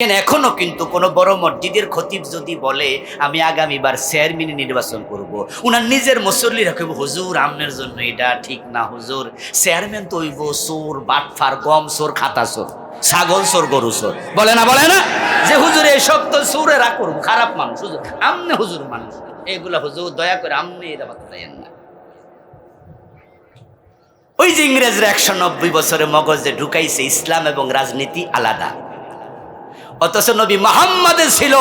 এখনও কিন্তু কোনো বড় মসজিদের খতিব যদি বলে, আমি আগামীবার চেয়ারম্যান নির্বাচন করব। উনার নিজের মুসল্লি রাখব হুজুর, আমনের জন্য এটা ঠিক না, হুজুর। চেয়ারম্যান তো হইব সোর বাটফার, গম সোর খাতা সোর ছাগল সোর গরু সোর বলে না বলে না? যে, হুজুর এইসব তো সুরেরা করব, খারাপ মানুষ, হুজুর। আমনে হুজুর মানুষ। এগুলা হুজুর, দয়া করে আমনে এটা বাতাইন না। ওই যে ইংরেজরা একশো নব্বই বছরে মগজে ঢুকাইছে, ইসলাম এবং রাজনীতি আলাদা। অথচ নবী মোহাম্মদের ছিল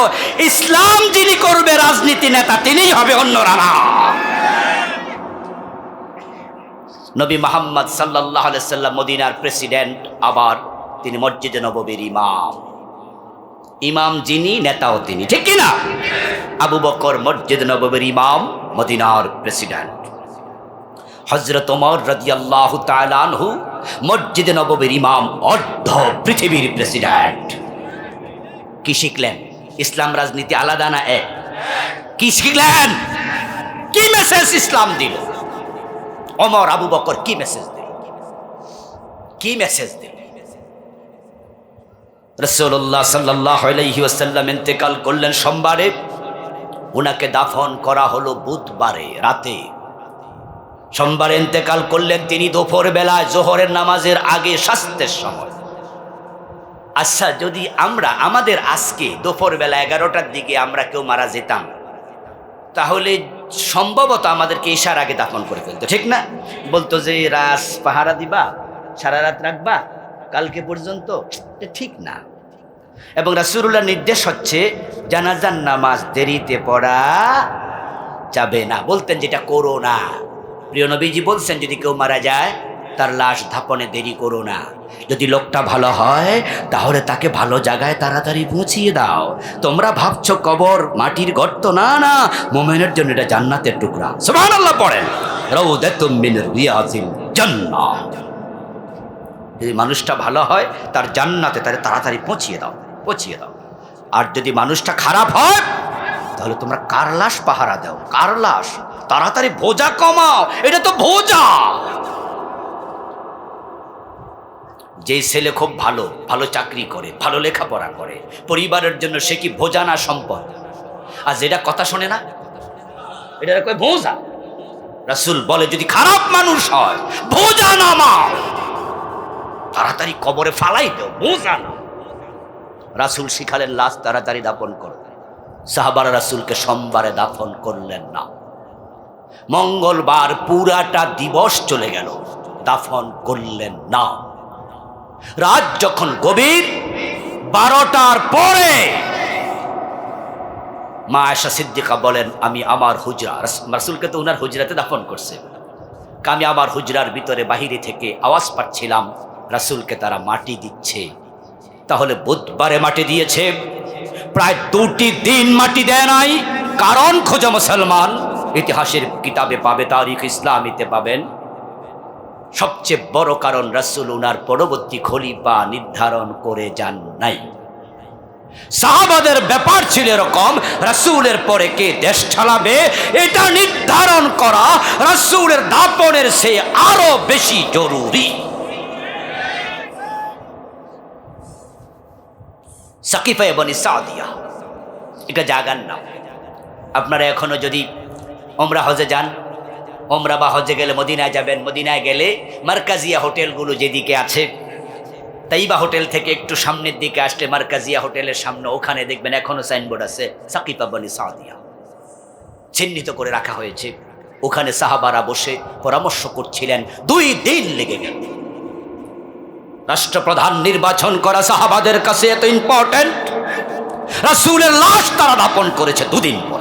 ইসলাম যিনি করবে, রাজনীতি নেতা, তিনিই হবে অন্যরা না নবী মোহাম্মদ সাল্লাহ সাল্লাম মদিনার প্রেসিডেন্ট, আবার তিনি মসজিদে নববীর ইমাম। ইমাম যিনি, নেতাও তিনি, ঠিক কি না? আবু বকর মসজিদ নববীর ইমাম, মদিনার প্রেসিডেন্ট। হজরত ওমর রাদিয়াল্লাহু তাআলা আনহু মসজিদে নববীর ইমাম, অর্ধ পৃথিবীর প্রেসিডেন্ট। কি শিখলেন? ইসলাম রাজনীতি আলাদা না এক? কি শিখলেন? কি মেসেজ ইসলাম দিল? অমর আবু বকর কি মেসেজ দিল? কি মেসেজ দিল? রসুল্লাহ সাল্লাহ আলাইহি ইন্তেকাল করলেন সোমবারে। ওনাকে দাফন করা হলো বুধবারে রাতে। সোমবার ইন্তেকাল করলেন তিনি দুপুর বেলায় জোহরের নামাজের আগে স্বাস্থ্যের সময়। আচ্ছা যদি আমরা, আমাদের আজকে দুপুরবেলা এগারোটার দিকে আমরা কেউ মারা যেতাম, তাহলে সম্ভবত আমাদেরকে ঈশার আগে দাফন করে ফেলতো, ঠিক না? বলতো যে, রাস পাহারা দিবা, সারা রাত রাখবা, কালকে পর্যন্ত। ঠিক না। এবং রাসুরুল্লাহ নির্দেশ হচ্ছে জানাজান নামাজ দেরিতে পড়া যাবে না। বলতেন যেটা করো না। প্রিয় নবীজি বলছেন, যদি কেউ মারা যায় তার লাশ ধাপনে দেরি করো না। যদি লোকটা ভালো হয়, তাহলে তাকে ভালো জায়গায় তাড়াতাড়ি পৌঁছিয়ে দাও। তোমরা ভাবছ কবর মাটির গর্ত? না না, মোমেনের জন্য এটা জান্নাতের টুকরা। সুবহানাল্লাহ পড়েন। রাউদাতুম মিন রিয়াজিল জান্নাত যদি মানুষটা ভালো হয়, তার জান্নাতে তারে তাড়াতাড়ি পৌঁছিয়ে দাও পৌঁছিয়ে দাও। আর যদি মানুষটা খারাপ হয়, তাহলে তোমরা কার লাশ পাহারা দাও? কার লাশ? তাড়াতাড়ি ভোজা কমাও। এটা তো ভোজা। যে ছেলে খুব ভালো ভালো চাকরি করে, ভালো লেখাপড়া করে, পরিবারের জন্য সে কি ভোজা না সম্পদ? আর যেটা কথা শোনে না, এটা কয় ভোজা? রাসুল বলে, যদি খারাপ মানুষ হয় ভোজা নামাও তাড়াতাড়ি কবরে ফালাই দেও বোঝা না রাসুল শিখালেন, লাশ তাড়াতাড়ি দাপন করো। সাহাবারা রাসুলকে সোমবারে দাফন করলেন না। মঙ্গলবার পুরাটা দিবস চলে গেল, দাফন করলেন না। রাত যখন গভীর, বারোটার পরে মা আয়সা সিদ্দিকা বলেন, আমি আমার হুজরা রাসুলকে তো উনার হুজরাতে দাফন করছে। আমি আমার হুজরার ভিতরে বাহিরে থেকে আওয়াজ পাচ্ছিলাম, রাসুলকে তারা মাটি দিচ্ছে। তাহলে বুধবারে মাটি দিয়েছে। প্রায় দুটি দিন মাটি দেয় নাই। কারণ খোঁজা মুসলমান, ইতিহাসের কিতাবে পাবে, তারিখ ইসলামীতে পাবেন। সবচেয়ে বড় কারণ রাসুল উনার পরবর্তী খলিফা নির্ধারণ করে যান নাই। সাহাবাদের ব্যাপার ছিল এরকম, রাসুলের পরে কে দেশ চালাবে এটা নির্ধারণ করা রাসুলের দাপনের সে আরও বেশি জরুরি। সাকিফা এবং সাদিয়া, এটা জাগার নাম আপনারা এখনও যদি ওমরা হজে যান ওমরা বা হজে গেলে মদিনায় যাবেন, মদিনায় গেলে মার্কাজিয়া হোটেলগুলো যেদিকে আছে, তাইবা হোটেল থেকে একটু সামনের দিকে আসলে মার্কাজিয়া হোটেলের সামনে, ওখানে দেখবেন এখনও সাইনবোর্ড আছে, সাকিফা বনি সাদিয়া। চিহ্নিত করে রাখা হয়েছে। ওখানে সাহাবারা বসে পরামর্শ করছিলেন, দুই দিন লেগে গেল। রাষ্ট্রপ্রধান নির্বাচন করা সাহাবাদের কাছে এত ইম্পর্টেন্ট রাসুলের লাশ তারা দাপন করেছে দুদিন পরে।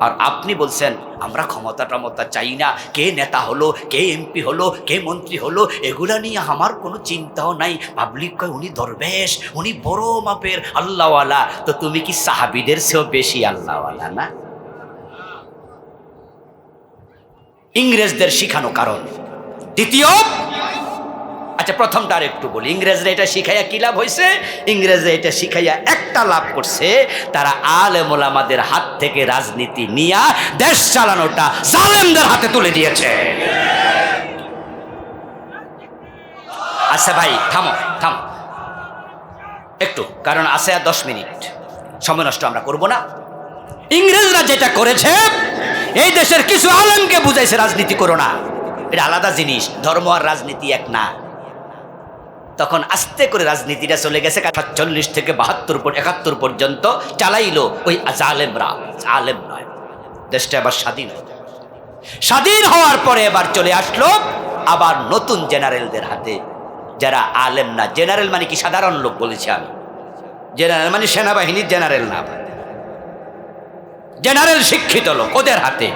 আর আপনি বলছেন, আমরা ক্ষমতা টমতা চাই না। কে নেতা হলো, কে এমপি হলো, কে মন্ত্রী হলো, এগুলা নিয়ে আমার কোনো চিন্তাও নাই। পাবলিক কয়, উনি দরবেশ, উনি বড় মাপের আল্লাহওয়ালা। তো তুমি কি সাহাবিদের চেয়েও বেশি আল্লাহওয়ালা না? ইংরেজদের শিখানো কারণ। দ্বিতীয় আচ্ছা প্রথমটা আর একটু বলি। ইংরেজরা এটা শিখাইয়া কি লাভ হয়েছে ইংরেজরা এটা শিখাইয়া একটা লাভ করছে, তারা আলেমুল আমাদের হাত থেকে রাজনীতি নিয়া দেশ চালানোটা জালেমদের হাতে তুলে দিয়েছে। আচ্ছা ভাই, থামো থামো। একটু, কারণ আছে আর দশ মিনিট। সময় নষ্ট আমরা করব না। ইংরেজরা যেটা করেছে, এই দেশের কিছু আলেমকে বুঝাইছে, রাজনীতি করো না। এটা আলাদা জিনিস, ধর্ম আর রাজনীতি এক না। তখন আস্তে করে রাজনীতিটা চলে গেছে সাতচল্লিশ থেকে বাহাত্তর একাত্তর পর্যন্ত চালাইলো ওই জালেমরা আলেম নয়। দেশটা আবার স্বাধীন হলো স্বাধীন হওয়ার পরে এবার চলে আসলো আবার নতুন জেনারেলদের হাতে। যারা আলেম না, জেনারেল মানে কি সাধারণ লোক বলেছি আমি। জেনারেল মানে সেনাবাহিনীর জেনারেল না। জেনারেল শিক্ষিত লোক ওদের হাতে।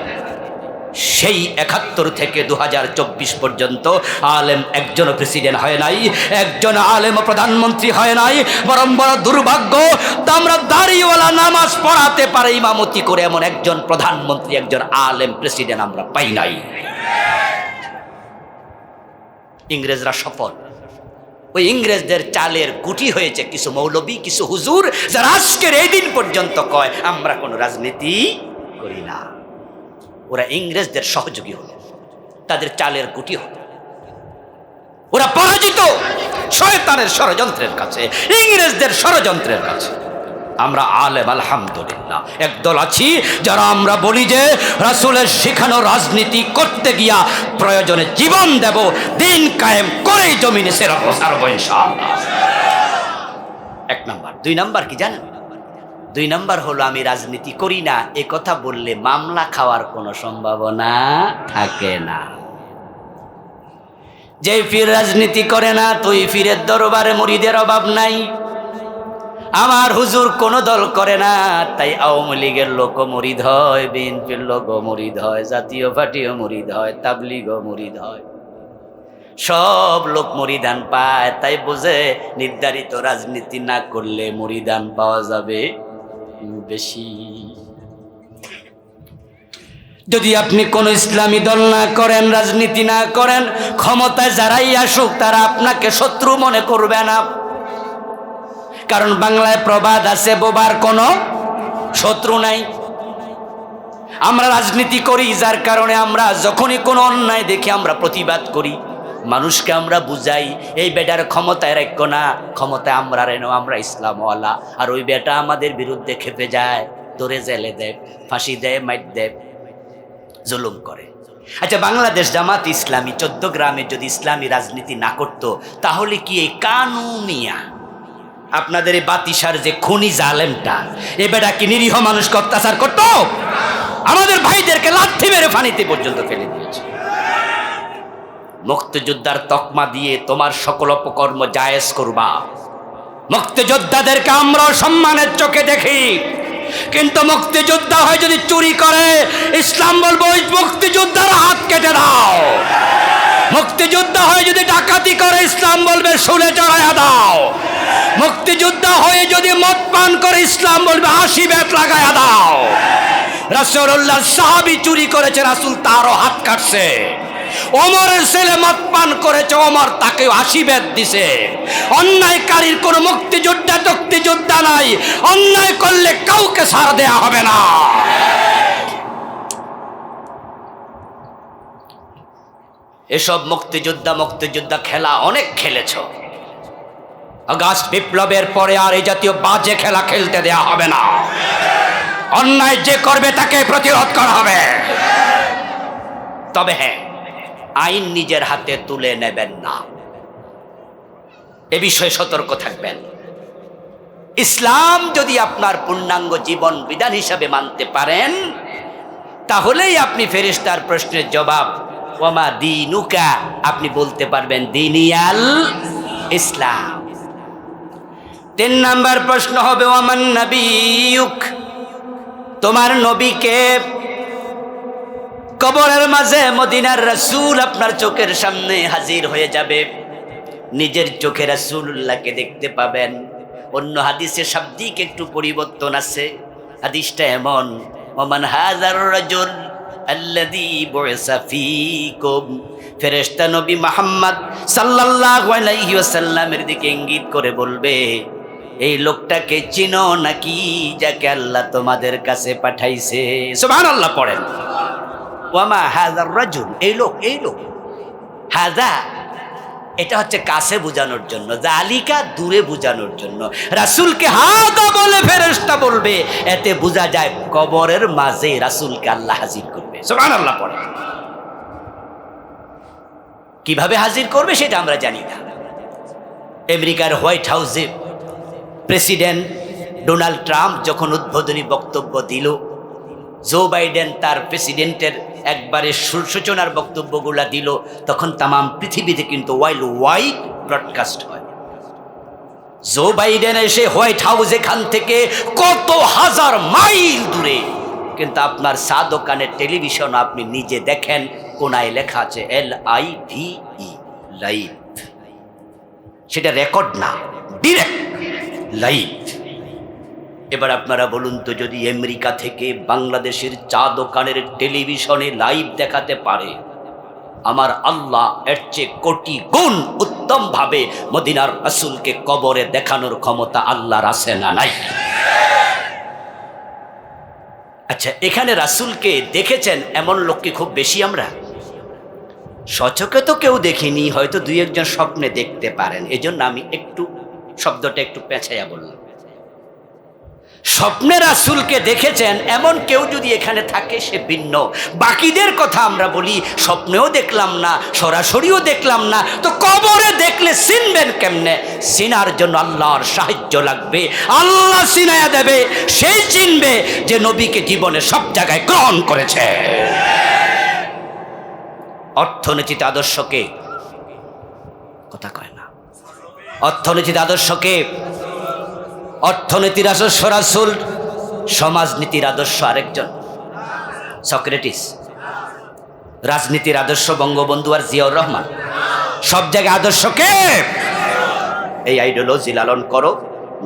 সেই একাত্তর থেকে দু হাজার চব্বিশ পর্যন্ত আলেম একজন প্রেসিডেন্ট হয় নাই, একজন আলেম প্রধানমন্ত্রী হয় নাই, বরং বড় দুর্ভাগ্য, আমরা দাড়িওয়ালা নামাজ পড়াতে পারে ইমামতি করে এমন একজন প্রধানমন্ত্রী, একজন আলেম প্রেসিডেন্ট আমরা পাই নাই। ইংরেজরা সফল। ওই ইংরেজদের চালের গুটি হয়েছে কিছু মৌলবী, কিছু হুজুর, যারা আজকের এই দিন পর্যন্ত কয়, আমরা কোনো রাজনীতি করি না। ওরা ইংরেজদের সহযোগী হলো তাদের চালের গুটি হলো ওরা পরাজিত শয়তানের ষড়যন্ত্রের কাছে, ইংরেজদের ষড়যন্ত্রের কাছে। আমরা আলেম, আলহামদুলিল্লাহ, একদল আছি যারা আমরা বলি যে রাসুলের শেখানো রাজনীতি করতে গিয়া প্রয়োজনে জীবন দেব, দিন কায়েম করেই জমিনে সেরা প্রসারব এক নাম্বার। দুই নাম্বার কি জানেন? দুই নম্বর হলো, আমি রাজনীতি করি না, এ কথা বললে মামলা খাওয়ার কোনো সম্ভাবনা থাকে না। যে ফির রাজনীতি করে না, তুই ফিরের দরবারে মুড়িদের অভাব নাই। আমার হুজুর কোন দল করে না, তাই আওয়ামী লীগের লোক মরিদ হয়, বিএনপির লোক মরিদ হয়, জাতীয় পার্টিও মরিদ হয় তাবলিগও মরিদ হয়। সব লোক মরিদান পায়, তাই বোঝে নির্ধারিত রাজনীতি না করলে মরিদান পাওয়া যাবে বেশি। যদি আপনি কোন ইসলামী দল না করেন, রাজনীতি না করেন, ক্ষমতায় যারাই আসুক, তারা আপনাকে শত্রু মনে করবে না। কারণ বাংলায় প্রবাদ আছে, বোবার কোনো শত্রু নাই। আমরা রাজনীতি করি, যার কারণে আমরা যখনই কোনো অন্যায় দেখি আমরা প্রতিবাদ করি। মানুষকে আমরা বুঝাই, এই বেটার ক্ষমতায় রাখো না, ক্ষমতায় আমরা রেনো, আমরা ইসলামওয়ালা। আর ওই বেটা আমাদের বিরুদ্ধে খেপে যায় তোরে জেলে দেব ফাঁসি দেয় মাইট দেব জুলুম করে। আচ্ছা বাংলাদেশ জামাত ইসলামী চোদ্দ গ্রামে যদি ইসলামী রাজনীতি না করত, তাহলে কি এই কানুনিয়া, আপনাদের এই বাতিসার যে খুনি জালেমটা, এ বেটা কি নিরীহ মানুষকে অত্যাচার করতো? আমাদের ভাইদেরকে লাথি মেরে ফানিতে পর্যন্ত ফেলে দিয়েছে। মুক্তিযোদ্ধার তকমা দিয়ে তোমার সকল অপকর্ম জায়েজ করবা। মুক্তিযোদ্ধাদেরকে আমরা সম্মানের চোখে দেখি। কিন্তু মুক্তিযোদ্ধা হয় যদি চুরি করে, ইসলাম বলব, ওই মুক্তিযোদ্ধার হাত কেটে দাও। মুক্তিযোদ্ধা হয়ে যদি ডাকাতি করে, ইসলাম বলবে, শুনে চড়াইয়া দাও। মুক্তিযোদ্ধা হয়ে যদি মদ পান করে, ইসলাম বলবে, হাসি ব্যাট লাগাইয়া দাও। রাসূলুল্লাহ সাহাবী চুরি করেছে, রাসূল তারও হাত কাটছে। ওমরের ছেলে মদ পান করেছে ওমর তাকে আশীর্বাদ দিছে। অন্যায়কারীর কোনো মুক্তিযোদ্ধা মুক্তিযোদ্ধা নাই। অন্যায় করলে কাউকে ছাড় দেয়া হবে না। এসব মুক্তিযোদ্ধা মুক্তিযোদ্ধা খেলা অনেক খেলেছ। আগস্ট বিপ্লবের পরে আর এই জাতীয় বাজে খেলা খেলতে দেয়া হবে না। অন্যায় যে করবে তাকে প্রতিরোধ করা হবে। তবে হ্যাঁ আইন নিজের হাতে তুলে নেবেন না। এ বিষয়ে সতর্ক থাকবেন। ইসলাম যদি আপনার পূর্ণাঙ্গ জীবন বিধান হিসাবে মানতে পারেন, তাহলেই আপনি ফেরিস্তার প্রশ্নের জবাব ওমা দিনুকা? আপনি বলতে পারবেন, দিনিয়াল ইসলাম। তিন নাম্বার প্রশ্ন হবে ওমান নবীক তোমার নবীকে কবরের মাঝে মদিনার রাসূল আপনার চোখের সামনে হাজির হয়ে যাবে। নিজের চোখে রাসূলুল্লাহকে দেখতে পাবেন। অন্য হাদিসে শাব্দিক একটু পরিবর্তন আছে। হাদিসটা এমন, ওমান হাজার রাজুল ইঙ্গিত করে বলবে, এই লোকটাকে চিনো নাকি যাকে আল্লাহ তোমাদের কাছে পাঠাইছে? সুবহানাল্লাহ, পড়েন। ওয়ামা হাজার রাজুল, এই লোক এই লোক। হাজা এটা হচ্ছে কাছে বোঝানোর জন্য জালিকা দূরে বোঝানোর জন্য। রাসুলকে হাদা বলে ফেরেশতা বলবে, এতে বোঝা যায় কবরের মাঝে রাসুলকে আল্লাহ হাজির করবে। সুবহান আল্লাহ পড়ে। কীভাবে হাজির করবে সেটা আমরা জানি না। আমেরিকার হোয়াইট হাউসে প্রেসিডেন্ট ডোনাল্ড ট্রাম্প যখন উদ্বোধনী বক্তব্য দিল জো বাইডেন তার প্রেসিডেন্টের একবারে সূচনার বক্তব্যগুলা দিল, তখন তামাম পৃথিবীতে কিন্তু ওয়াইল্ড ওয়াইড ব্রডকাস্ট হয়। জো বাইডেন এসে হোয়াইট হাউস এখান থেকে কত হাজার মাইল দূরে, কিন্তু আপনার চা দোকানের টেলিভিশন আপনি নিজে দেখেন, কোনায় লেখা আছে L I V E, live. সেটা রেকর্ড না, ডিরেক্ট লাইভ। এবার আপনারা বলুন তো, যদি আমেরিকা থেকে বাংলাদেশের চা দোকানের টেলিভিশনে লাইভ দেখাতে পারে, আমার আল্লাহ এর চেয়ে কোটি গুণ উত্তম ভাবে মদিনার রাসূলকে কবরে দেখানোর ক্ষমতা আল্লাহর আছে না নাই? আচ্ছা এখানে রাসূলকে দেখেছেন এমন লোককে খুব বেশি আমরা? সচকে তো কেউ দেখিনি, হয়তো দুই একজন স্বপ্নে দেখতে পারেন, এজন্য আমি একটু শব্দটা একটু পেঁচাইয়া বললাম। স্বপ্নে রাসুলকে দেখেছেন, এমন কেউ যদি এখানে থাকে সে ভিন্ন। বাকিদের কথা আমরা বলি, স্বপ্নেও দেখলাম না, সরাসরিও দেখলাম না, তো কবরে দেখলে চিনবেন কেমনে? চিনার জন্য আল্লাহর সাহায্য লাগবে। আল্লাহ চিনায়া দেবে সেই চিনবে যে নবীকে জীবনে সব জায়গায় গ্রহণ করেছে। অর্থনীতিতে আদর্শকে, কথা কয় না, অর্থনীতিতে আদর্শকে অর্থনীতির আদর্শ রাসুল, সমাজনীতির আদর্শ আরেকজন। সক্রেটিস। রাজনীতির আদর্শ বঙ্গবন্ধু আর জিয়াউর রহমান। সব জায়গায় আদর্শকে এই আইডিওলজি লালন করো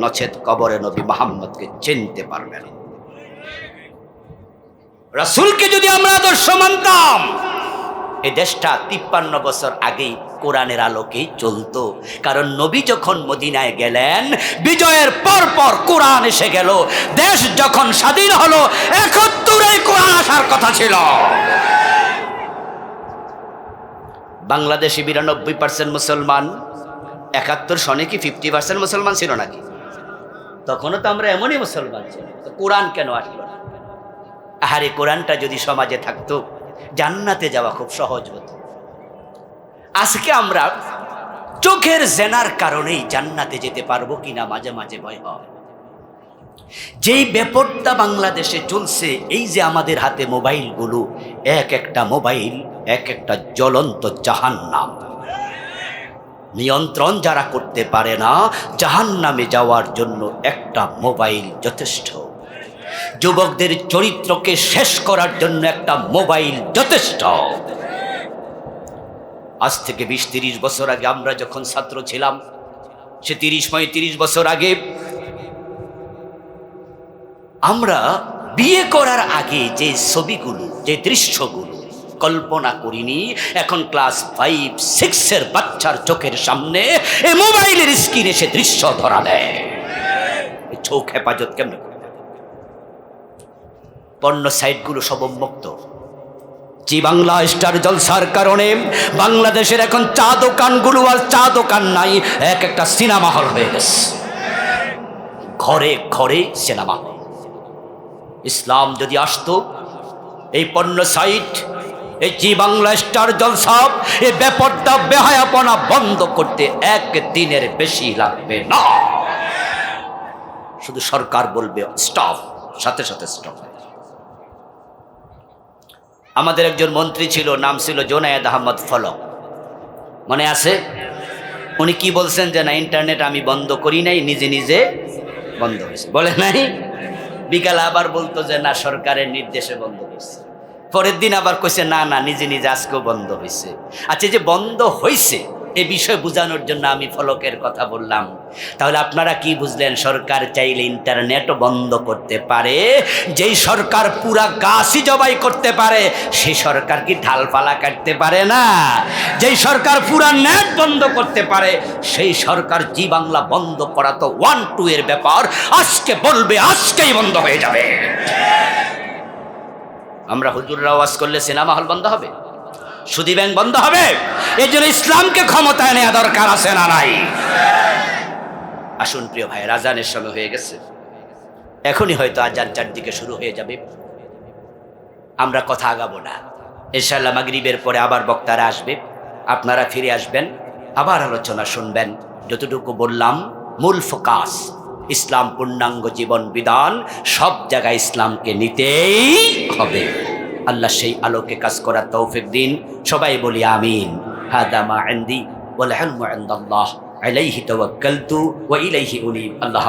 নচেত কবরে নবী মোহাম্মদকে চিনতে পারবে না। রাসুলকে যদি আমরা আদর্শ মানতাম এই দেশটা তিপ্পান্ন বছর আগেই কোরআনের আলোকেই চলতো। কারণ নবী যখন মদিনায় গেলেন, বিজয়ের পর পর কোরআন এসে গেল। দেশ যখন স্বাধীন হলো, একত্তরে কোরআন আসার কথা ছিল। বাংলাদেশে বিরানব্বই পার্সেন্ট মুসলমান, একাত্তর সনে কি ফিফটি পার্সেন্ট মুসলমান ছিল নাকি? তখনও তো আমরা এমনই মুসলমান ছিল কোরআন কেন আসলো আহারে, কোরআনটা যদি সমাজে থাকতো জান্নাতে যাওয়া খুব সহজ হতো। আজকে আমরা চোখের জেনার কারণেই জান্নাতে যেতে পারব কিনা মাঝে মাঝে ভয় হয়। যেই ব্যাপারটা বাংলাদেশে চলছে, এই যে আমাদের হাতে মোবাইলগুলো, এক একটা মোবাইল, এক একটা জ্বলন্ত জাহান নাম নিয়ন্ত্রণ যারা করতে পারে না জাহান নামে যাওয়ার জন্য একটা মোবাইল যথেষ্ট। যুবকদের চরিত্রকে শেষ করার জন্য একটা মোবাইল যথেষ্ট। আজ থেকে বিশ তিরিশ বছর আগে আমরা যখন ছাত্র ছিলাম, সে তিরিশ পঁয়ত্রিশ বছর আগে আমরা বিয়ে করার আগে যে ছবিগুলো, যে দৃশ্যগুলো কল্পনা করিনি, এখন ক্লাস ফাইভ, সিক্সের বাচ্চার চোখের সামনে এ মোবাইলের স্ক্রিনে সে দৃশ্য ধরা দেয়। চোখ হেফাজত কেমন পণ্য সাইটগুলো সব উন্মুক্ত। জি বাংলা, স্টার জলসার কারণে বাংলাদেশের এখন চা দোকানগুলো আর চা দোকান নাই, এক একটা সিনেমা হল হয়ে গেছে। ঘরে ঘরে সিনেমা। ইসলাম যদি আসতো, এই পণ্য সাইট, এই জি বাংলা, স্টার জলসাব এই ব্যাপারটা বেহায়াপনা বন্ধ করতে এক দিনের বেশি লাগবে না। শুধু সরকার বলবে, স্টপ, সাথে সাথে স্টপ আমাদের একজন মন্ত্রী ছিল, নাম ছিল জোনায়েদ আহমদ ফলক। মনে আছে? উনি কি বলছেন যে না, ইন্টারনেট আমি বন্ধ করি নাই, নিজে নিজে বন্ধ হয়েছে। বলে নাই? বিকালে আবার বলতো যে না, সরকারের নির্দেশে বন্ধ হয়েছে। পরের দিন আবার কইছে, না না, নিজে নিজে আজকেও বন্ধ হয়েছে। আচ্ছা যে বন্ধ হয়েছে এ বিষয় বোঝানোর জন্য আমি ফলকের কথা বললাম। তাহলে আপনারা কি বুঝলেন? সরকার চাইলে ইন্টারনেটও বন্ধ করতে পারে, যেই সরকার পুরা গাছই জবাই করতে পারে সেই সরকার কি ঢালপালা কাটতে পারে না? যেই সরকার পুরা নেট বন্ধ করতে পারে, সেই সরকার জি বাংলা বন্ধ করা তো ওয়ান টু এর ব্যাপার। আজকে বলবে, আজকেই বন্ধ হয়ে যাবে। আমরা হুজুররা ওয়াজ করলে সিনেমা হল বন্ধ হবে? সুদি ব্যাংক বন্ধ হবে। এই জন্য ইসলামকে ক্ষমতায় নেওয়া দরকার আছে না নাই? আসুন প্রিয় ভাই, রাজানের সময় হয়ে গেছে। এখনই হয়তো আজান চারদিকে শুরু হয়ে যাবে। আমরা কথা আগাবো না। ইনশাল্লাহ মাগরিবের পরে আবার বক্তারা আসবে। আপনারা ফিরে আসবেন, আবার আলোচনা শুনবেন। যতটুকু বললাম, মূল ফোকাস, ইসলাম পূর্ণাঙ্গ জীবন বিধান সব জায়গায় ইসলামকে নিতেই হবে। আল্লাহ সেই আলোকে কাজ করার তৌফিক দিন। সবাই বলি আমিন। হাদামা আন্দি ওয়াল ইলমু ইনদাল্লাহ। আলাইহি তাওয়াক্কালতু ওয়া ইলাইহি উনীব। আল্লাহ